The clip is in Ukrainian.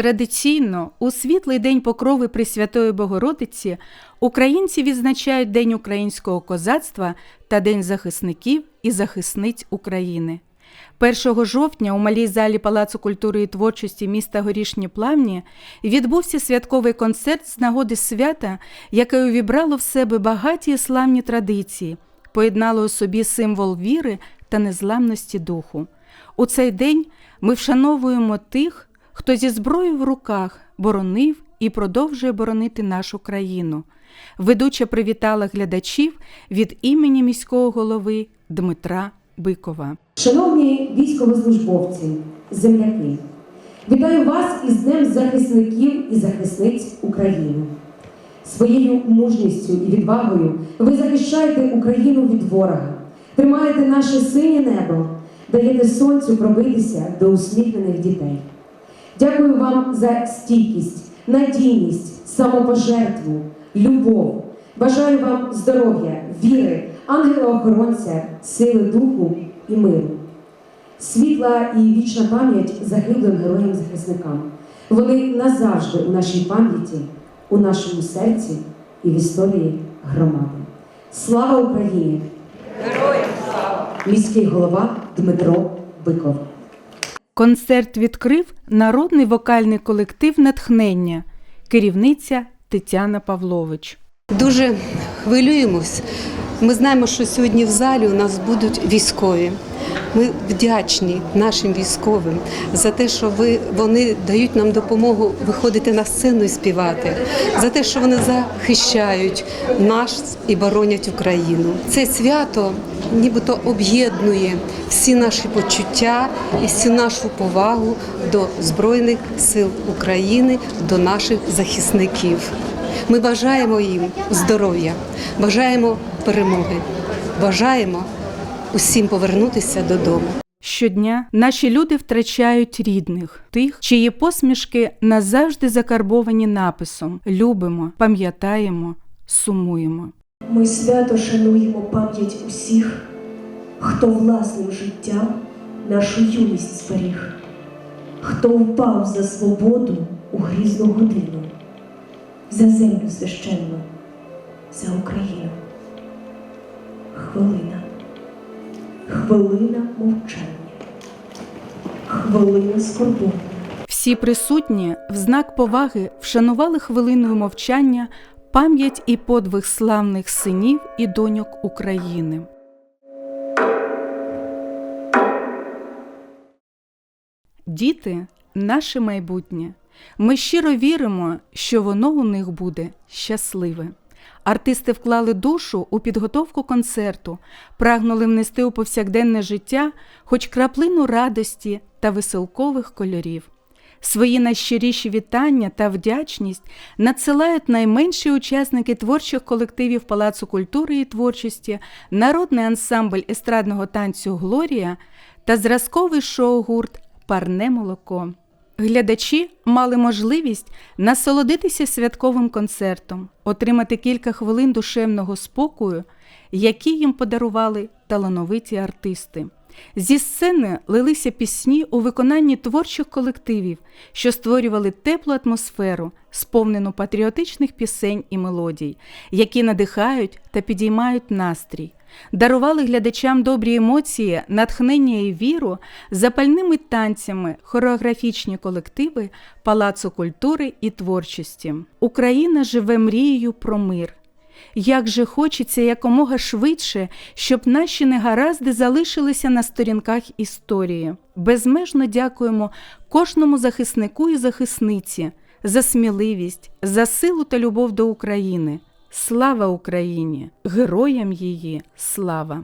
Традиційно у світлий день покрови Пресвятої Богородиці українці відзначають День українського козацтва та День захисників і захисниць України. 1 жовтня у малій залі Палацу культури і творчості міста Горішні Плавні відбувся святковий концерт з нагоди свята, яке увібрало в себе багаті і славні традиції, поєднало у собі символ віри та незламності духу. У цей день ми вшановуємо тих, хто зі зброєю в руках боронив і продовжує боронити нашу країну. Ведуча привітала глядачів від імені міського голови Дмитра Бикова. Шановні військовослужбовці, земляки, вітаю вас із Днем захисників і захисниць України. Своєю мужністю і відвагою ви захищаєте Україну від ворога, тримаєте наше синє небо, даєте сонцю пробитися до усміхнених дітей. Дякую вам за стійкість, надійність, самопожертву, любов. Бажаю вам здоров'я, віри, ангела-охоронця, сили духу і миру. Світла і вічна пам'ять загиблим героям-захисникам. Вони назавжди у нашій пам'яті, у нашому серці і в історії громади. Слава Україні! Героям слава! Міський голова Дмитро Биков. Концерт відкрив народний вокальний колектив Натхнення, керівниця Тетяна Павлович. Дуже хвилюємось. Ми знаємо, що сьогодні в залі у нас будуть військові. Ми вдячні нашим військовим за те, що ви вони дають нам допомогу виходити на сцену і співати, за те, що вони захищають нас і боронять Україну. Це свято нібито об'єднує всі наші почуття і всю нашу повагу до Збройних сил України, до наших захисників. Ми бажаємо їм здоров'я, бажаємо перемоги, бажаємо усім повернутися додому. Щодня наші люди втрачають рідних, тих, чиї посмішки назавжди закарбовані написом Любимо, пам'ятаємо, сумуємо. Ми свято шануємо пам'ять усіх, хто власним життям нашу юність зберіг, хто впав за свободу у грізну годину, за землю священну, за Україну. Хвилина, хвилина мовчання, хвилина скорботи. Всі присутні в знак поваги вшанували хвилиною мовчання пам'ять і подвиг славних синів і доньок України. Діти наше майбутнє. Ми щиро віримо, що воно у них буде щасливе. Артисти вклали душу у підготовку концерту, прагнули внести у повсякденне життя хоч краплину радості та веселкових кольорів. Свої найщиріші вітання та вдячність надсилають найменші учасники творчих колективів Палацу культури і творчості, народний ансамбль естрадного танцю Глорія та зразковий шоу-гурт Парне молоко. Глядачі мали можливість насолодитися святковим концертом, отримати кілька хвилин душевного спокою, які їм подарували талановиті артисти. Зі сцени лилися пісні у виконанні творчих колективів, що створювали теплу атмосферу, сповнену патріотичних пісень і мелодій, які надихають та підіймають настрій, дарували глядачам добрі емоції, натхнення і віру запальними танцями, хореографічні колективи Палацу культури і творчості. Україна живе мрією про мир. Як же хочеться якомога швидше, щоб наші негаразди залишилися на сторінках історії. Безмежно дякуємо кожному захиснику і захисниці за сміливість, за силу та любов до України. Слава Україні! Героям її слава!